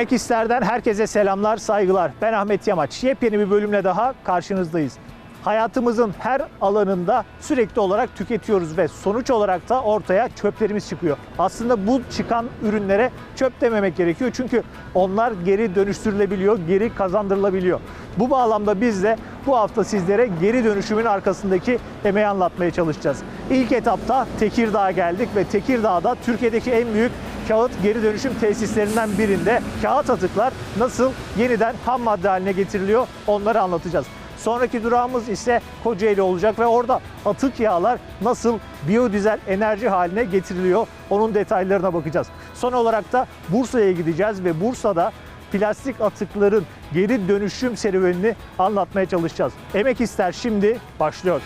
Emek İster'den herkese selamlar, saygılar. Ben Ahmet Yamaç. Yepyeni bir bölümle daha karşınızdayız. Hayatımızın her alanında sürekli olarak tüketiyoruz ve sonuç olarak da ortaya çöplerimiz çıkıyor. Aslında bu çıkan ürünlere çöp dememek gerekiyor çünkü onlar geri dönüştürülebiliyor, geri kazandırılabiliyor. Bu bağlamda biz de bu hafta sizlere geri dönüşümün arkasındaki emeği anlatmaya çalışacağız. İlk etapta Tekirdağ'a geldik ve Tekirdağ'da Türkiye'deki en büyük kağıt geri dönüşüm tesislerinden birinde kağıt atıklar nasıl yeniden ham madde haline getiriliyor onları anlatacağız. Sonraki durağımız ise Kocaeli olacak ve orada atık yağlar nasıl biyodizel enerji haline getiriliyor onun detaylarına bakacağız. Son olarak da Bursa'ya gideceğiz ve Bursa'da plastik atıkların geri dönüşüm serüvenini anlatmaya çalışacağız. Emek ister şimdi başlıyor.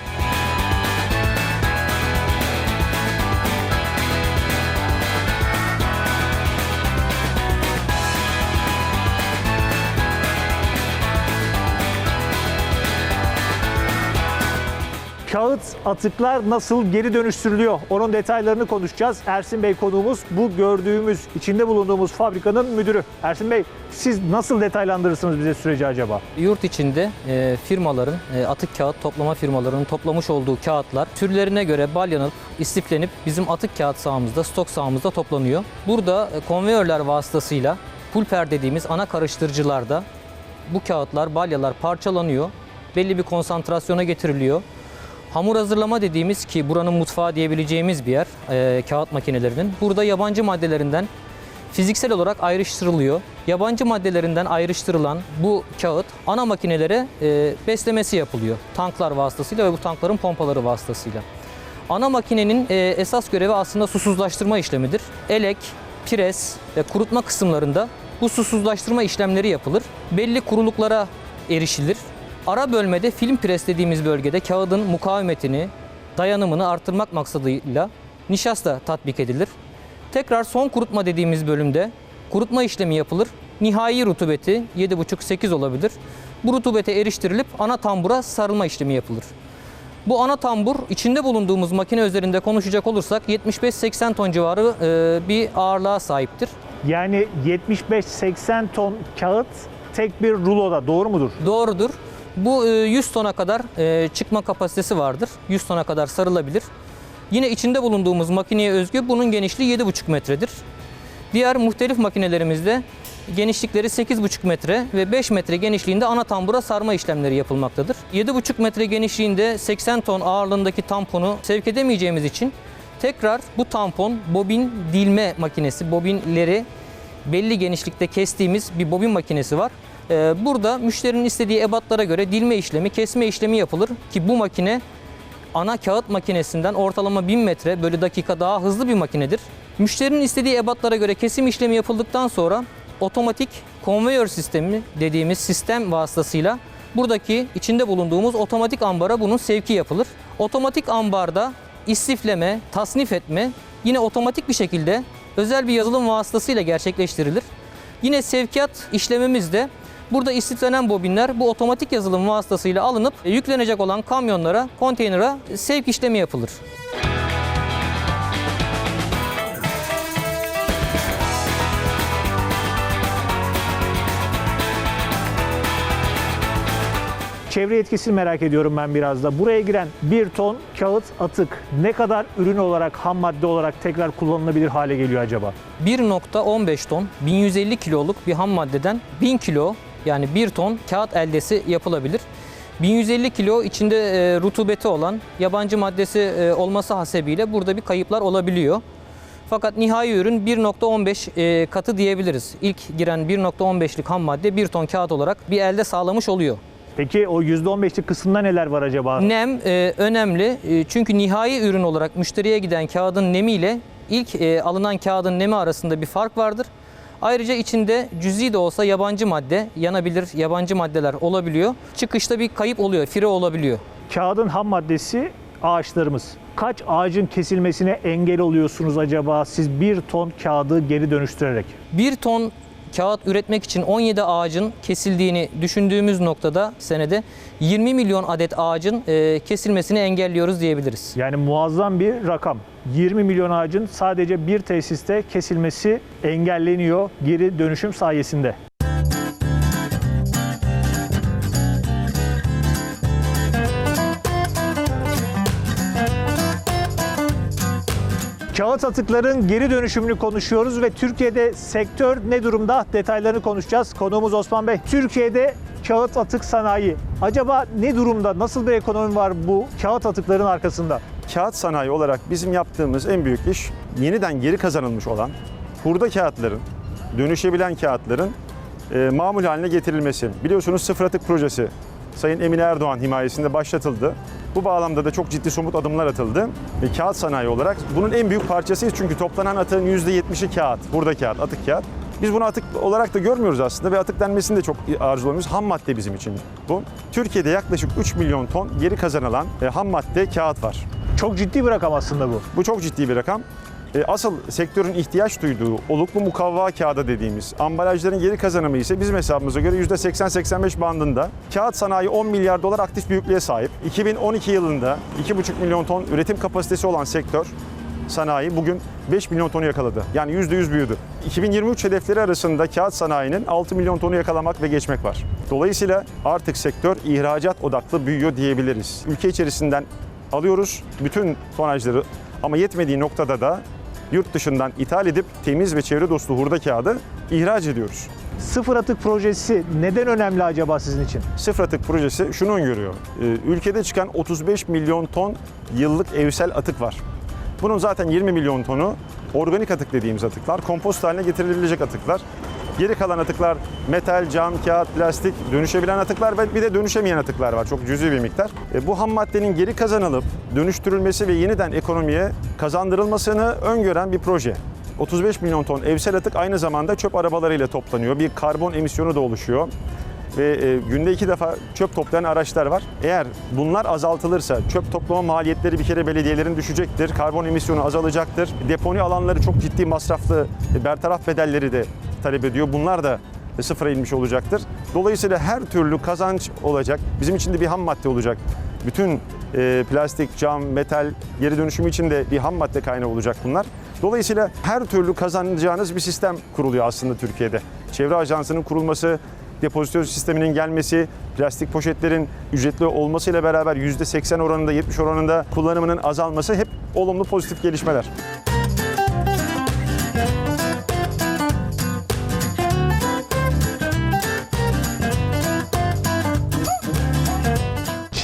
Kağıt atıklar nasıl geri dönüştürülüyor? Onun detaylarını konuşacağız. Ersin Bey konuğumuz bu gördüğümüz, içinde bulunduğumuz fabrikanın müdürü. Ersin Bey siz nasıl detaylandırırsınız bize süreci acaba? Yurt içinde e, firmaların, e, atık kağıt toplama firmalarının toplamış olduğu kağıtlar türlerine göre balyanıp, istiflenip bizim atık kağıt sahamızda, stok sahamızda toplanıyor. Burada e, konveyörler vasıtasıyla pulper dediğimiz ana karıştırıcılarda bu kağıtlar, balyalar parçalanıyor. Belli bir konsantrasyona getiriliyor. Hamur hazırlama dediğimiz ki buranın mutfağı diyebileceğimiz bir yer e, kağıt makinelerinin. Burada yabancı maddelerinden fiziksel olarak ayrıştırılıyor. Yabancı maddelerinden ayrıştırılan bu kağıt ana makinelere e, beslemesi yapılıyor. Tanklar vasıtasıyla ve bu tankların pompaları vasıtasıyla. Ana makinenin e, esas görevi aslında susuzlaştırma işlemidir. Elek, pres ve kurutma kısımlarında bu susuzlaştırma işlemleri yapılır. Belli kuruluklara erişilir. Ara bölmede film pres dediğimiz bölgede kağıdın mukavemetini, dayanımını artırmak maksadıyla nişasta tatbik edilir. Tekrar son kurutma dediğimiz bölümde kurutma işlemi yapılır. Nihai rutubeti 7,5-8 olabilir. Bu rutubete eriştirilip ana tambura sarılma işlemi yapılır. Bu ana tambur içinde bulunduğumuz makine üzerinde konuşacak olursak 75-80 ton civarı e, bir ağırlığa sahiptir. Yani 75-80 ton kağıt tek bir ruloda doğru mudur? Doğrudur. Bu e, 100 tona kadar e, çıkma kapasitesi vardır. 100 tona kadar sarılabilir. Yine içinde bulunduğumuz makineye özgü bunun genişliği 7,5 metredir. Diğer muhtelif makinelerimizde genişlikleri 8,5 metre ve 5 metre genişliğinde ana tambura sarma işlemleri yapılmaktadır. 7,5 metre genişliğinde 80 ton ağırlığındaki tamponu sevk edemeyeceğimiz için tekrar bu tampon bobin dilme makinesi, bobinleri belli genişlikte kestiğimiz bir bobin makinesi var. Ee, Burada müşterinin istediği ebatlara göre dilme işlemi, kesme işlemi yapılır ki bu makine ana kağıt makinesinden ortalama 1000 metre bölü dakika daha hızlı bir makinedir. Müşterinin istediği ebatlara göre kesim işlemi yapıldıktan sonra otomatik konveyör sistemi dediğimiz sistem vasıtasıyla buradaki içinde bulunduğumuz otomatik ambara bunun sevki yapılır. Otomatik ambarda istifleme, tasnif etme yine otomatik bir şekilde özel bir yazılım vasıtasıyla gerçekleştirilir. Yine sevkiyat işlemimiz de burada istiflenen bobinler bu otomatik yazılım vasıtasıyla alınıp e, yüklenecek olan kamyonlara, konteynere sevk işlemi yapılır. Çevre etkisini merak ediyorum ben biraz da. Buraya giren bir ton kağıt atık ne kadar ürün olarak, ham madde olarak tekrar kullanılabilir hale geliyor acaba? 1.15 ton 1150 kiloluk bir ham maddeden 1000 kilo yani 1 ton kağıt eldesi yapılabilir. 1150 kilo içinde e, rutubeti olan yabancı maddesi e, olması hasebiyle burada bir kayıplar olabiliyor. Fakat nihai ürün 1.15 e, katı diyebiliriz. İlk giren 1.15'lik ham madde 1 ton kağıt olarak bir elde sağlamış oluyor. Peki o %15'lik kısımda neler var acaba? Nem e, önemli E, çünkü nihai ürün olarak müşteriye giden kağıdın nemiyle ilk e, alınan kağıdın nemi arasında bir fark vardır. Ayrıca içinde cüzi de olsa yabancı madde, yanabilir yabancı maddeler olabiliyor. Çıkışta bir kayıp oluyor, fire olabiliyor. Kağıdın ham maddesi ağaçlarımız. Kaç ağacın kesilmesine engel oluyorsunuz acaba siz bir ton kağıdı geri dönüştürerek? Bir ton kağıt üretmek için 17 ağacın kesildiğini düşündüğümüz noktada senede 20 milyon adet ağacın e, kesilmesini engelliyoruz diyebiliriz. Yani muazzam bir rakam. 20 milyon ağacın sadece bir tesiste kesilmesi engelleniyor geri dönüşüm sayesinde. Kağıt atıkların geri dönüşümünü konuşuyoruz ve Türkiye'de sektör ne durumda detaylarını konuşacağız. Konuğumuz Osman Bey. Türkiye'de kağıt atık sanayi acaba ne durumda? Nasıl bir ekonomi var bu kağıt atıkların arkasında? Kağıt sanayi olarak bizim yaptığımız en büyük iş yeniden geri kazanılmış olan hurda kağıtların, dönüşebilen kağıtların e, mamul haline getirilmesi. Biliyorsunuz sıfır atık projesi Sayın Emine Erdoğan himayesinde başlatıldı. Bu bağlamda da çok ciddi somut adımlar atıldı. Ve kağıt sanayi olarak bunun en büyük parçasıyız çünkü toplanan atığın %70'i kağıt, hurda kağıt, atık kağıt. Biz bunu atık olarak da görmüyoruz aslında ve atık denmesini de çok arzulamıyoruz. Ham madde bizim için bu. Türkiye'de yaklaşık 3 milyon ton geri kazanılan e, ham madde kağıt var. Çok ciddi bir rakam aslında bu. Bu çok ciddi bir rakam. E, Asıl sektörün ihtiyaç duyduğu oluklu mukavva kağıda dediğimiz ambalajların geri kazanımı ise bizim hesabımıza göre %80-85 bandında. Kağıt sanayi 10 milyar dolar aktif büyüklüğe sahip. 2012 yılında 2,5 milyon ton üretim kapasitesi olan sektör sanayi bugün 5 milyon tonu yakaladı. Yani %100 büyüdü. 2023 hedefleri arasında kağıt sanayinin 6 milyon tonu yakalamak ve geçmek var. Dolayısıyla artık sektör ihracat odaklı büyüyor diyebiliriz. Ülke içerisinden alıyoruz bütün tonajları ama yetmediği noktada da yurt dışından ithal edip temiz ve çevre dostu hurda kağıdı ihraç ediyoruz. Sıfır atık projesi neden önemli acaba sizin için? Sıfır atık projesi şunu öngörüyor. Ee, Ülkede çıkan 35 milyon ton yıllık evsel atık var. Bunun zaten 20 milyon tonu organik atık dediğimiz atıklar, kompost haline getirilebilecek atıklar. Geri kalan atıklar metal, cam, kağıt, plastik, dönüşebilen atıklar ve bir de dönüşemeyen atıklar var. Çok cüzi bir miktar. E, bu ham maddenin geri kazanılıp dönüştürülmesi ve yeniden ekonomiye kazandırılmasını öngören bir proje. 35 milyon ton evsel atık aynı zamanda çöp arabalarıyla toplanıyor. Bir karbon emisyonu da oluşuyor ve e, günde iki defa çöp toplayan araçlar var. Eğer bunlar azaltılırsa çöp toplama maliyetleri bir kere belediyelerin düşecektir. Karbon emisyonu azalacaktır. Deponi alanları çok ciddi masraflı e, bertaraf bedelleri de talep ediyor. Bunlar da sıfıra inmiş olacaktır. Dolayısıyla her türlü kazanç olacak. Bizim için de bir ham madde olacak. Bütün e, plastik, cam, metal geri dönüşümü için de bir ham madde kaynağı olacak bunlar. Dolayısıyla her türlü kazanacağınız bir sistem kuruluyor aslında Türkiye'de. Çevre Ajansı'nın kurulması, depozitör sisteminin gelmesi, plastik poşetlerin ücretli olmasıyla beraber %80 oranında, 70 oranında kullanımının azalması hep olumlu pozitif gelişmeler.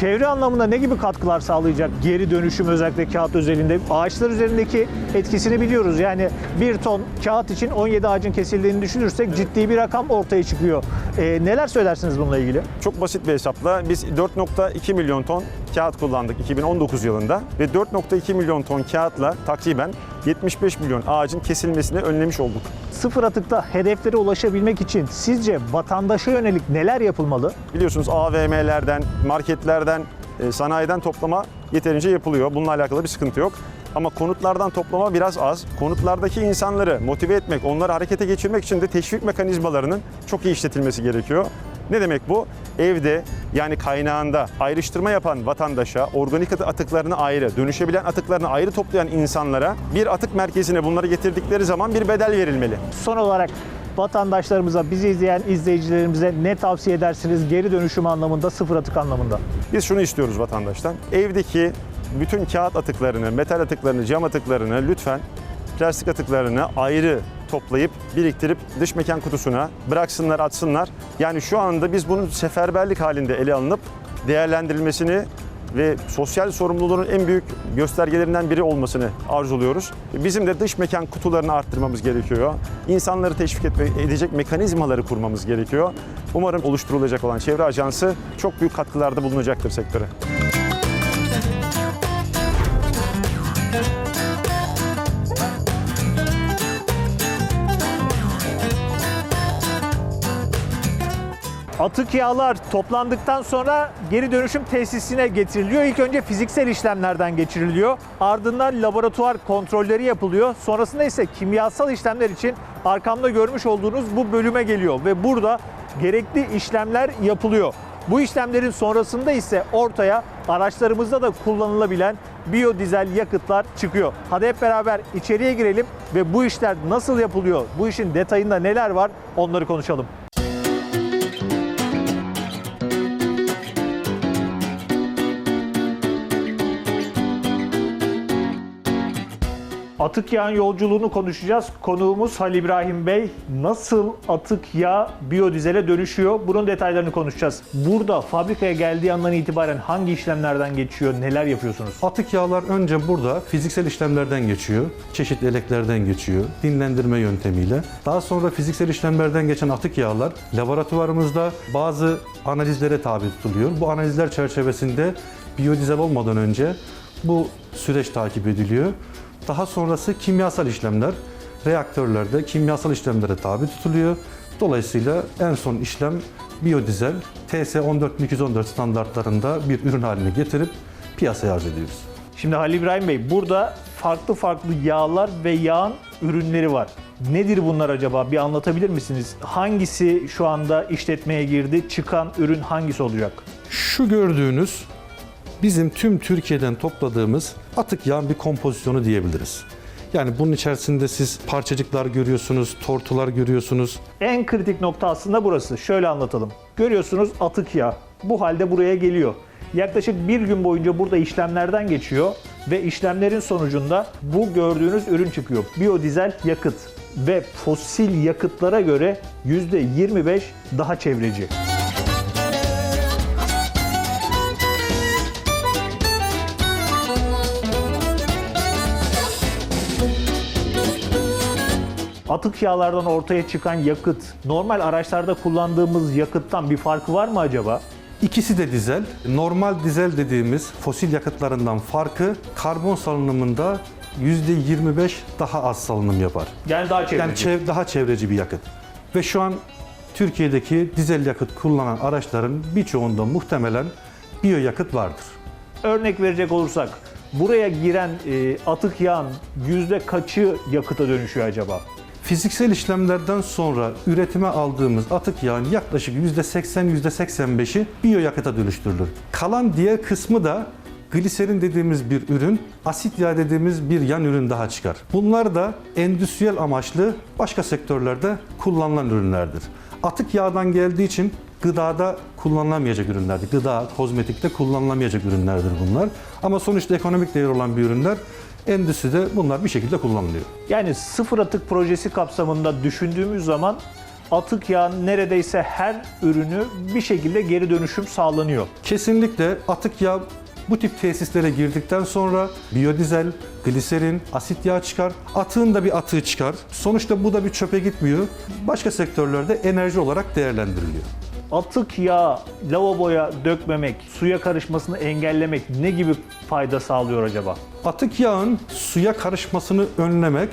Çevre anlamında ne gibi katkılar sağlayacak geri dönüşüm özellikle kağıt özelinde? Ağaçlar üzerindeki etkisini biliyoruz. Yani bir ton kağıt için 17 ağacın kesildiğini düşünürsek ciddi bir rakam ortaya çıkıyor. Ee, neler söylersiniz bununla ilgili? Çok basit bir hesapla biz 4.2 milyon ton kağıt kullandık 2019 yılında ve 4.2 milyon ton kağıtla takriben 75 milyon ağacın kesilmesini önlemiş olduk. Sıfır atıkta hedeflere ulaşabilmek için sizce vatandaşa yönelik neler yapılmalı? Biliyorsunuz AVM'lerden, marketlerden, e, sanayiden toplama yeterince yapılıyor. Bununla alakalı bir sıkıntı yok. Ama konutlardan toplama biraz az. Konutlardaki insanları motive etmek, onları harekete geçirmek için de teşvik mekanizmalarının çok iyi işletilmesi gerekiyor. Ne demek bu? Evde yani kaynağında ayrıştırma yapan vatandaşa, organik atı- atıklarını ayrı, dönüşebilen atıklarını ayrı toplayan insanlara bir atık merkezine bunları getirdikleri zaman bir bedel verilmeli. Son olarak vatandaşlarımıza, bizi izleyen izleyicilerimize ne tavsiye edersiniz geri dönüşüm anlamında, sıfır atık anlamında? Biz şunu istiyoruz vatandaştan. Evdeki bütün kağıt atıklarını, metal atıklarını, cam atıklarını lütfen plastik atıklarını ayrı toplayıp biriktirip dış mekan kutusuna bıraksınlar, atsınlar. Yani şu anda biz bunun seferberlik halinde ele alınıp değerlendirilmesini ve sosyal sorumluluğun en büyük göstergelerinden biri olmasını arzuluyoruz. Bizim de dış mekan kutularını arttırmamız gerekiyor. İnsanları teşvik etme, edecek mekanizmaları kurmamız gerekiyor. Umarım oluşturulacak olan Çevre Ajansı çok büyük katkılarda bulunacaktır sektöre. Atık yağlar toplandıktan sonra geri dönüşüm tesisine getiriliyor. İlk önce fiziksel işlemlerden geçiriliyor. Ardından laboratuvar kontrolleri yapılıyor. Sonrasında ise kimyasal işlemler için arkamda görmüş olduğunuz bu bölüme geliyor ve burada gerekli işlemler yapılıyor. Bu işlemlerin sonrasında ise ortaya araçlarımızda da kullanılabilen biyodizel yakıtlar çıkıyor. Hadi hep beraber içeriye girelim ve bu işler nasıl yapılıyor, bu işin detayında neler var onları konuşalım. Atık yağın yolculuğunu konuşacağız. Konuğumuz Halil İbrahim Bey. Nasıl atık yağ biyodizele dönüşüyor? Bunun detaylarını konuşacağız. Burada fabrikaya geldiği andan itibaren hangi işlemlerden geçiyor? Neler yapıyorsunuz? Atık yağlar önce burada fiziksel işlemlerden geçiyor. Çeşitli eleklerden geçiyor. Dinlendirme yöntemiyle. Daha sonra fiziksel işlemlerden geçen atık yağlar laboratuvarımızda bazı analizlere tabi tutuluyor. Bu analizler çerçevesinde biyodizel olmadan önce bu süreç takip ediliyor. Daha sonrası kimyasal işlemler reaktörlerde kimyasal işlemlere tabi tutuluyor. Dolayısıyla en son işlem biyodizel TS 14214 standartlarında bir ürün haline getirip piyasaya arz ediyoruz. Şimdi Halil İbrahim Bey burada farklı farklı yağlar ve yağın ürünleri var. Nedir bunlar acaba? Bir anlatabilir misiniz? Hangisi şu anda işletmeye girdi? Çıkan ürün hangisi olacak? Şu gördüğünüz bizim tüm Türkiye'den topladığımız atık yağın bir kompozisyonu diyebiliriz. Yani bunun içerisinde siz parçacıklar görüyorsunuz, tortular görüyorsunuz. En kritik nokta aslında burası. Şöyle anlatalım. Görüyorsunuz atık yağ. Bu halde buraya geliyor. Yaklaşık bir gün boyunca burada işlemlerden geçiyor ve işlemlerin sonucunda bu gördüğünüz ürün çıkıyor. Biyodizel yakıt ve fosil yakıtlara göre %25 daha çevreci. Atık yağlardan ortaya çıkan yakıt normal araçlarda kullandığımız yakıttan bir farkı var mı acaba? İkisi de dizel. Normal dizel dediğimiz fosil yakıtlarından farkı karbon salınımında %25 daha az salınım yapar. Yani daha çevreci. Yani çev- daha çevreci bir yakıt. Ve şu an Türkiye'deki dizel yakıt kullanan araçların birçoğunda muhtemelen biyo yakıt vardır. Örnek verecek olursak buraya giren e, atık yağın yüzde kaçı yakıta dönüşüyor acaba? Fiziksel işlemlerden sonra üretime aldığımız atık yağın yaklaşık %80-%85'i biyoyakıta dönüştürülür. Kalan diğer kısmı da gliserin dediğimiz bir ürün, asit yağ dediğimiz bir yan ürün daha çıkar. Bunlar da endüstriyel amaçlı başka sektörlerde kullanılan ürünlerdir. Atık yağdan geldiği için gıdada kullanılamayacak ürünlerdir. Gıda, kozmetikte kullanılamayacak ürünlerdir bunlar. Ama sonuçta ekonomik değeri olan bir ürünler endüstride bunlar bir şekilde kullanılıyor. Yani sıfır atık projesi kapsamında düşündüğümüz zaman atık yağın neredeyse her ürünü bir şekilde geri dönüşüm sağlanıyor. Kesinlikle atık yağ bu tip tesislere girdikten sonra biyodizel, gliserin, asit yağ çıkar. Atığın da bir atığı çıkar. Sonuçta bu da bir çöpe gitmiyor. Başka sektörlerde enerji olarak değerlendiriliyor. Atık yağ lavaboya dökmemek, suya karışmasını engellemek ne gibi fayda sağlıyor acaba? Atık yağın suya karışmasını önlemek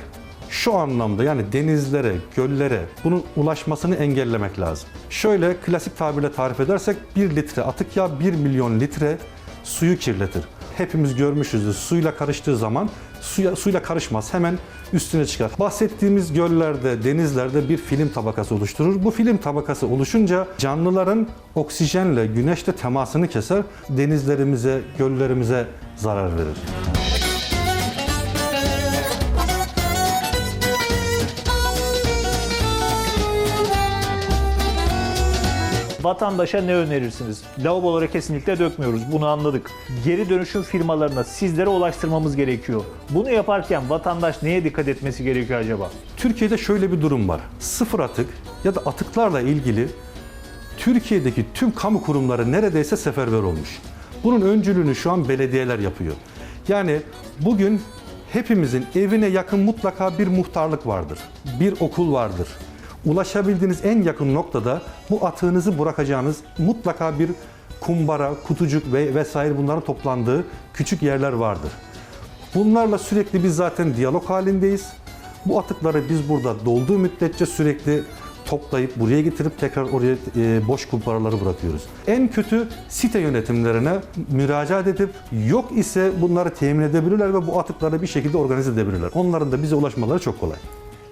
şu anlamda yani denizlere, göllere bunun ulaşmasını engellemek lazım. Şöyle klasik tabirle tarif edersek 1 litre atık yağ 1 milyon litre suyu kirletir. Hepimiz görmüşüzdür. Suyla karıştığı zaman suya, suyla karışmaz. Hemen üstüne çıkar. Bahsettiğimiz göllerde, denizlerde bir film tabakası oluşturur. Bu film tabakası oluşunca canlıların oksijenle, güneşle temasını keser. Denizlerimize, göllerimize zarar verir. Vatandaşa ne önerirsiniz? Lavabolara kesinlikle dökmüyoruz. Bunu anladık. Geri dönüşüm firmalarına sizlere ulaştırmamız gerekiyor. Bunu yaparken vatandaş neye dikkat etmesi gerekiyor acaba? Türkiye'de şöyle bir durum var. Sıfır atık ya da atıklarla ilgili Türkiye'deki tüm kamu kurumları neredeyse seferber olmuş. Bunun öncülüğünü şu an belediyeler yapıyor. Yani bugün hepimizin evine yakın mutlaka bir muhtarlık vardır. Bir okul vardır. Ulaşabildiğiniz en yakın noktada bu atığınızı bırakacağınız mutlaka bir kumbara, kutucuk ve vesaire bunların toplandığı küçük yerler vardır. Bunlarla sürekli biz zaten diyalog halindeyiz. Bu atıkları biz burada dolduğu müddetçe sürekli toplayıp buraya getirip tekrar oraya e, boş kumparaları bırakıyoruz. En kötü site yönetimlerine müracaat edip yok ise bunları temin edebilirler ve bu atıkları bir şekilde organize edebilirler. Onların da bize ulaşmaları çok kolay.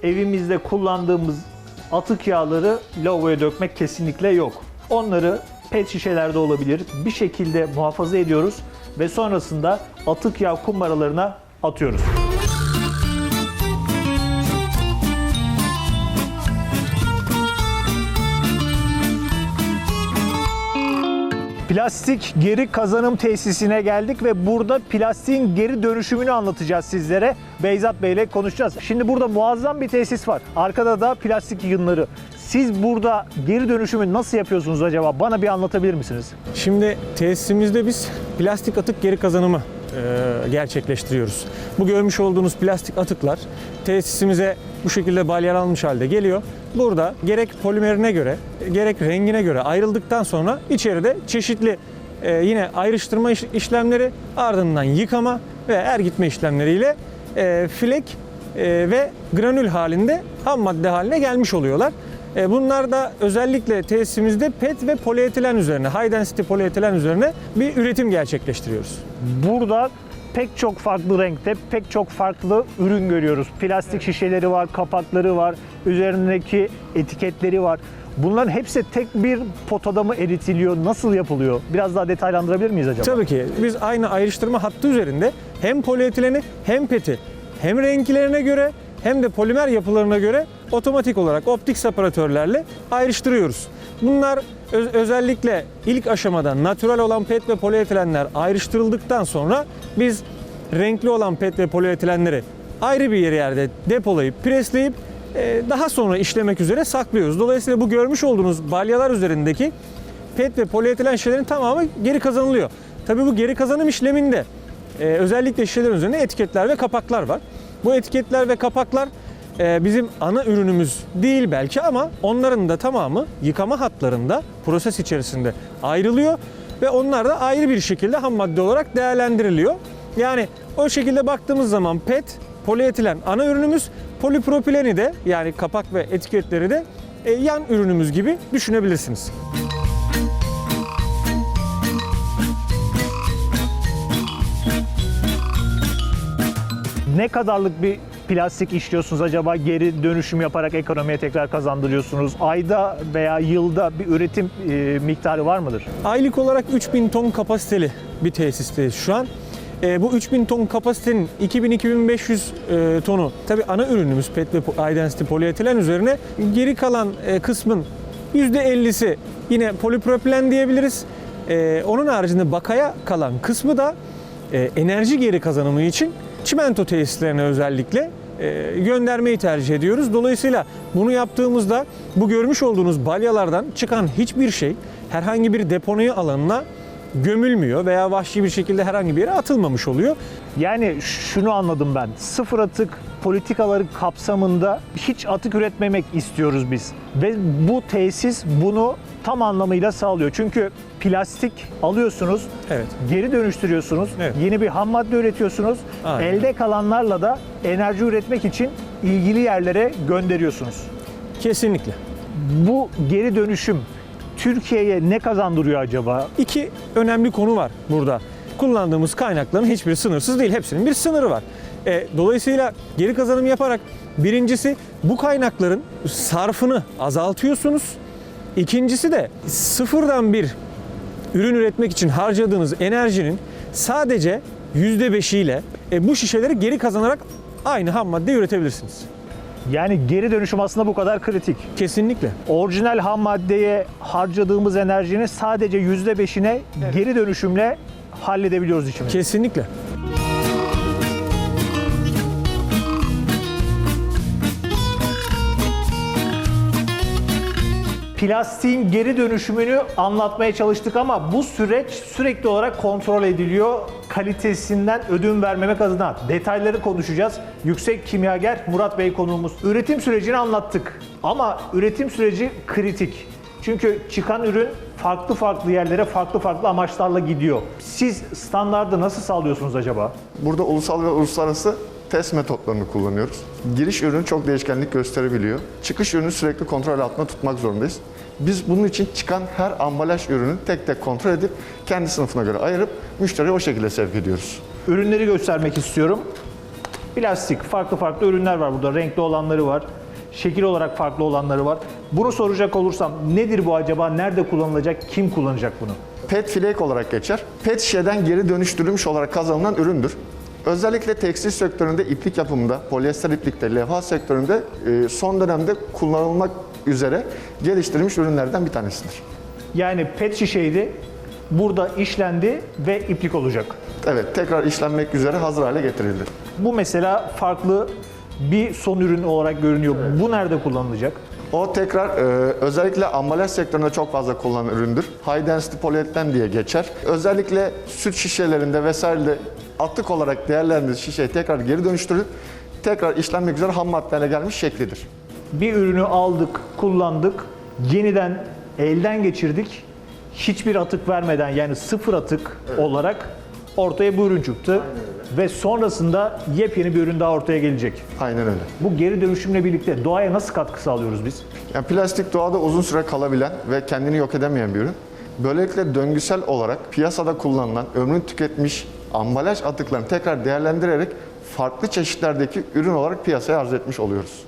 evimizde kullandığımız atık yağları lavaboya dökmek kesinlikle yok. Onları pet şişelerde olabilir bir şekilde muhafaza ediyoruz ve sonrasında atık yağ kumbaralarına atıyoruz. Plastik geri kazanım tesisine geldik ve burada plastiğin geri dönüşümünü anlatacağız sizlere. Beyzat Bey ile konuşacağız. Şimdi burada muazzam bir tesis var. Arkada da plastik yığınları. Siz burada geri dönüşümü nasıl yapıyorsunuz acaba? Bana bir anlatabilir misiniz? Şimdi tesisimizde biz plastik atık geri kazanımı gerçekleştiriyoruz. Bu görmüş olduğunuz plastik atıklar tesisimize bu şekilde balyalanmış halde geliyor. Burada gerek polimerine göre gerek rengine göre ayrıldıktan sonra içeride çeşitli e, yine ayrıştırma iş- işlemleri ardından yıkama ve er gitme işlemleriyle e, filek e, ve granül halinde ham madde haline gelmiş oluyorlar. E, Bunlar da özellikle tesisimizde PET ve polietilen üzerine, high density polietilen üzerine bir üretim gerçekleştiriyoruz. Burada pek çok farklı renkte pek çok farklı ürün görüyoruz. Plastik şişeleri var, kapakları var, üzerindeki etiketleri var. Bunların hepsi tek bir potada mı eritiliyor? Nasıl yapılıyor? Biraz daha detaylandırabilir miyiz acaba? Tabii ki biz aynı ayrıştırma hattı üzerinde hem polietileni hem PET'i hem renklerine göre hem de polimer yapılarına göre otomatik olarak optik separatörlerle ayrıştırıyoruz. Bunlar öz- özellikle ilk aşamada natürel olan PET ve polietilenler ayrıştırıldıktan sonra biz renkli olan PET ve polietilenleri ayrı bir yerde depolayıp presleyip e, daha sonra işlemek üzere saklıyoruz. Dolayısıyla bu görmüş olduğunuz balyalar üzerindeki PET ve polietilen şişelerin tamamı geri kazanılıyor. Tabii bu geri kazanım işleminde e, özellikle şişelerin üzerinde etiketler ve kapaklar var. Bu etiketler ve kapaklar bizim ana ürünümüz değil belki ama onların da tamamı yıkama hatlarında proses içerisinde ayrılıyor ve onlar da ayrı bir şekilde ham madde olarak değerlendiriliyor. Yani o şekilde baktığımız zaman PET, polietilen ana ürünümüz, polipropileni de yani kapak ve etiketleri de e, yan ürünümüz gibi düşünebilirsiniz. Ne kadarlık bir plastik işliyorsunuz acaba? Geri dönüşüm yaparak ekonomiye tekrar kazandırıyorsunuz. Ayda veya yılda bir üretim e, miktarı var mıdır? Aylık olarak 3000 ton kapasiteli bir tesisteyiz şu an. E, bu 3000 ton kapasitenin 2000-2500 e, tonu tabi ana ürünümüz PET ve high density polietilen üzerine geri kalan e, kısmın %50'si yine polipropilen diyebiliriz. E, onun haricinde bakaya kalan kısmı da e, enerji geri kazanımı için çimento tesislerine özellikle e, göndermeyi tercih ediyoruz. Dolayısıyla bunu yaptığımızda bu görmüş olduğunuz balyalardan çıkan hiçbir şey herhangi bir deponi alanına gömülmüyor veya vahşi bir şekilde herhangi bir yere atılmamış oluyor. Yani şunu anladım ben. Sıfır atık politikaları kapsamında hiç atık üretmemek istiyoruz biz. Ve bu tesis bunu tam anlamıyla sağlıyor. Çünkü plastik alıyorsunuz, Evet. geri dönüştürüyorsunuz, Evet. yeni bir ham madde üretiyorsunuz. Aynen. Elde kalanlarla da enerji üretmek için ilgili yerlere gönderiyorsunuz. Kesinlikle. Bu geri dönüşüm Türkiye'ye ne kazandırıyor acaba? İki önemli konu var burada. Kullandığımız kaynakların hiçbiri sınırsız değil. Hepsinin bir sınırı var. E, dolayısıyla geri kazanım yaparak birincisi bu kaynakların sarfını azaltıyorsunuz. İkincisi de sıfırdan bir ürün üretmek için harcadığınız enerjinin sadece %5'iyle e, bu şişeleri geri kazanarak aynı ham madde üretebilirsiniz. Yani geri dönüşüm aslında bu kadar kritik. Kesinlikle. Orijinal ham maddeye harcadığımız enerjinin sadece %5'ine geri dönüşümle halledebiliyoruz işimizi. Kesinlikle. Plastiğin geri dönüşümünü anlatmaya çalıştık ama bu süreç sürekli olarak kontrol ediliyor. Kalitesinden ödün vermemek adına detayları konuşacağız. Yüksek kimyager Murat Bey konuğumuz. Üretim sürecini anlattık ama üretim süreci kritik. Çünkü çıkan ürün farklı farklı yerlere farklı farklı amaçlarla gidiyor. Siz standardı nasıl sağlıyorsunuz acaba? Burada ulusal ve uluslararası test metotlarını kullanıyoruz. Giriş ürünü çok değişkenlik gösterebiliyor. Çıkış ürünü sürekli kontrol altında tutmak zorundayız. Biz bunun için çıkan her ambalaj ürünü tek tek kontrol edip kendi sınıfına göre ayırıp müşteriye o şekilde sevk ediyoruz. Ürünleri göstermek istiyorum. Plastik, farklı farklı ürünler var burada. Renkli olanları var. Şekil olarak farklı olanları var. Bunu soracak olursam nedir bu acaba? Nerede kullanılacak? Kim kullanacak bunu? PET flake olarak geçer. PET şişeden geri dönüştürülmüş olarak kazanılan üründür. Özellikle tekstil sektöründe, iplik yapımında, polyester iplikte, levha sektöründe e, son dönemde kullanılmak üzere geliştirilmiş ürünlerden bir tanesidir. Yani pet şişeydi. Burada işlendi ve iplik olacak. Evet, tekrar işlenmek üzere hazır hale getirildi. Bu mesela farklı bir son ürün olarak görünüyor. Bu nerede kullanılacak? O tekrar e, özellikle ambalaj sektöründe çok fazla kullanılan üründür. High density polietilen diye geçer. Özellikle süt şişelerinde vesairede atık olarak değerlendirilmiş şişeyi tekrar geri dönüştürüp tekrar işlenmek üzere ham maddene gelmiş şeklidir. Bir ürünü aldık, kullandık, yeniden elden geçirdik. Hiçbir atık vermeden yani sıfır atık olarak ortaya bu ürün çıktı. Ve sonrasında yepyeni bir ürün daha ortaya gelecek. Aynen öyle. Bu geri dönüşümle birlikte doğaya nasıl katkı sağlıyoruz biz? Yani plastik doğada uzun süre kalabilen ve kendini yok edemeyen bir ürün. Böylelikle döngüsel olarak piyasada kullanılan, ömrünü tüketmiş ambalaj atıklarını tekrar değerlendirerek farklı çeşitlerdeki ürün olarak piyasaya arz etmiş oluyoruz.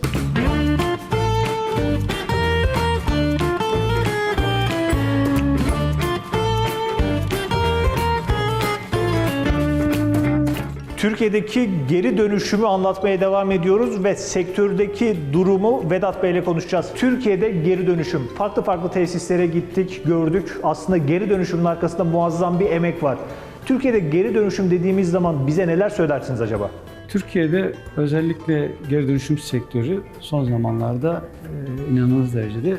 Türkiye'deki geri dönüşümü anlatmaya devam ediyoruz ve sektördeki durumu Vedat Bey ile konuşacağız. Türkiye'de geri dönüşüm. Farklı farklı tesislere gittik, gördük. Aslında geri dönüşümün arkasında muazzam bir emek var. Türkiye'de geri dönüşüm dediğimiz zaman bize neler söylersiniz acaba? Türkiye'de özellikle geri dönüşüm sektörü son zamanlarda e, inanılmaz derecede e,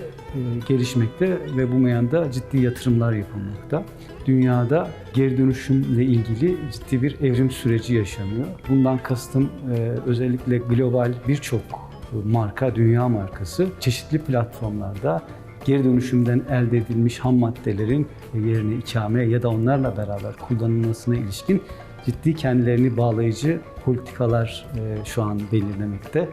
gelişmekte ve bu meyanda ciddi yatırımlar yapılmakta. Dünyada geri dönüşümle ilgili ciddi bir evrim süreci yaşanıyor. Bundan kastım e, özellikle global birçok marka, dünya markası çeşitli platformlarda geri dönüşümden elde edilmiş ham maddelerin yerine ikame ya da onlarla beraber kullanılmasına ilişkin ciddi kendilerini bağlayıcı politikalar e, şu an belirlemekte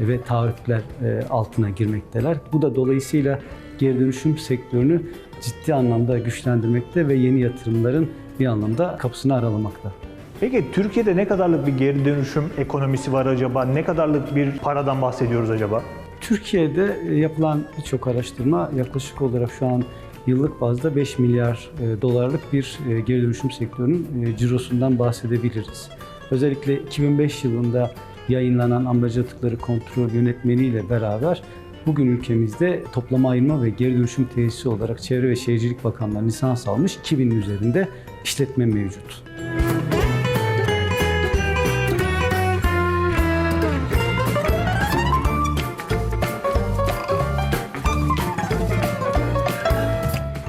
ve taahhütler e, altına girmekteler. Bu da dolayısıyla geri dönüşüm sektörünü ciddi anlamda güçlendirmekte ve yeni yatırımların bir anlamda kapısını aralamakta. Peki Türkiye'de ne kadarlık bir geri dönüşüm ekonomisi var acaba? Ne kadarlık bir paradan bahsediyoruz acaba? Türkiye'de e, yapılan birçok araştırma yaklaşık olarak şu an yıllık bazda 5 milyar e, dolarlık bir e, geri dönüşüm sektörünün cirosundan bahsedebiliriz. Özellikle 2005 yılında yayınlanan ambalaj atıkları kontrol yönetmeliği ile beraber bugün ülkemizde toplama ayırma ve geri dönüşüm tesisi olarak Çevre ve Şehircilik Bakanlığı lisans almış 2000'in üzerinde işletme mevcut.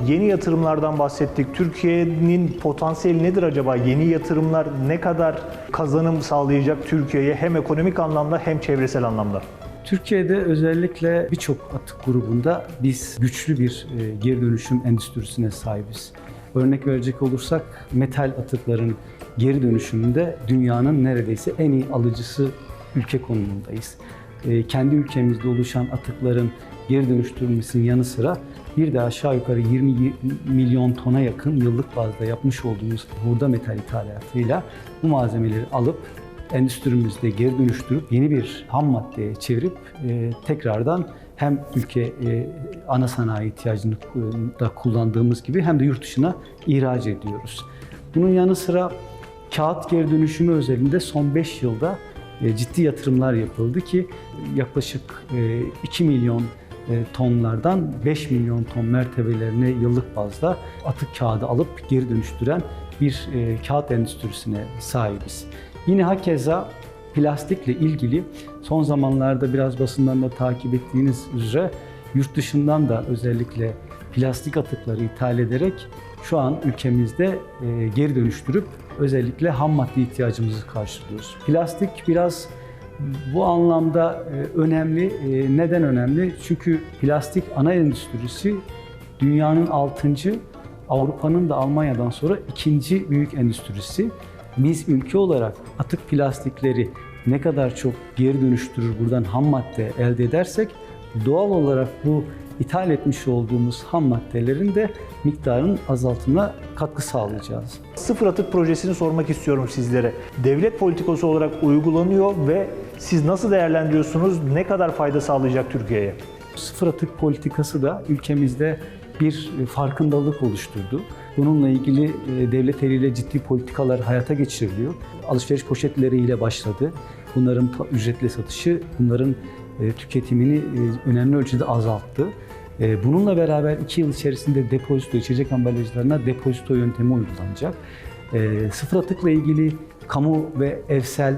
Yeni yatırımlardan bahsettik. Türkiye'nin potansiyeli nedir acaba? Yeni yatırımlar ne kadar kazanım sağlayacak Türkiye'ye hem ekonomik anlamda hem çevresel anlamda? Türkiye'de özellikle birçok atık grubunda biz güçlü bir e, geri dönüşüm endüstrisine sahibiz. Örnek verecek olursak metal atıkların geri dönüşümünde dünyanın neredeyse en iyi alıcısı ülke konumundayız. E, Kendi ülkemizde oluşan atıkların geri dönüştürülmesinin yanı sıra bir de aşağı yukarı 20 milyon tona yakın yıllık bazda yapmış olduğumuz hurda metal ithalatıyla bu malzemeleri alıp endüstrimizde geri dönüştürüp yeni bir ham maddeye çevirip e, tekrardan hem ülke e, ana sanayi ihtiyacını ku- da kullandığımız gibi hem de yurt dışına ihraç ediyoruz. Bunun yanı sıra kağıt geri dönüşümü özelinde son 5 yılda e, ciddi yatırımlar yapıldı ki yaklaşık e, 2 milyon e, tonlardan 5 milyon ton mertebelerine yıllık bazda atık kağıdı alıp geri dönüştüren bir e, kağıt endüstrisine sahibiz. Yine hakeza plastikle ilgili son zamanlarda biraz basından da takip ettiğiniz üzere yurt dışından da özellikle plastik atıkları ithal ederek şu an ülkemizde e, geri dönüştürüp özellikle ham madde ihtiyacımızı karşılıyoruz. Plastik biraz bu anlamda e, önemli. E, Neden önemli? Çünkü plastik ana endüstrisi dünyanın 6. Avrupa'nın da Almanya'dan sonra ikinci büyük endüstrisi. Biz ülke olarak atık plastikleri ne kadar çok geri dönüştürür buradan ham madde elde edersek doğal olarak bu ithal etmiş olduğumuz ham maddelerin de miktarının azaltımına katkı sağlayacağız. Sıfır atık projesini sormak istiyorum sizlere. Devlet politikası olarak uygulanıyor ve siz nasıl değerlendiriyorsunuz? Ne kadar fayda sağlayacak Türkiye'ye? Sıfır atık politikası da ülkemizde bir farkındalık oluşturdu. Bununla ilgili e, devlet eliyle ciddi politikalar hayata geçiriliyor. Alışveriş poşetleriyle başladı. Bunların ücretli satışı bunların e, tüketimini e, önemli ölçüde azalttı. Bununla beraber iki yıl içerisinde depozito, içecek ambalajlarına depozito yöntemi uygulanacak. Sıfır atıkla ilgili kamu ve evsel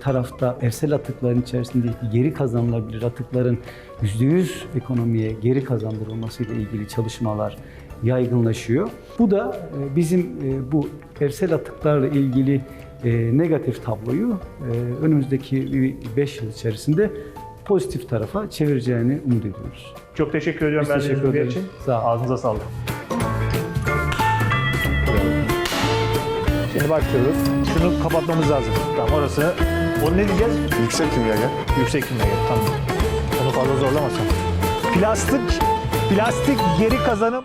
tarafta evsel atıkların içerisindeki geri kazanılabilir atıkların %100 ekonomiye geri kazandırılması ile ilgili çalışmalar yaygınlaşıyor. Bu da e, bizim e, bu evsel atıklarla ilgili e, negatif tabloyu önümüzdeki 5 yıl içerisinde pozitif tarafa çevireceğini umut ediyoruz. Çok teşekkür ediyorum Biz verdiğiniz teşekkür ederiz. için. Sağ olun. Ağzınıza sağlık. Şimdi başlıyoruz. Şunu kapatmamız lazım. Tamam orası. Onu ne diyeceğiz? Yüksek kimyager. Yüksek kimya gel. Tamam. Onu fazla zorlamasın. Plastik, plastik geri kazanım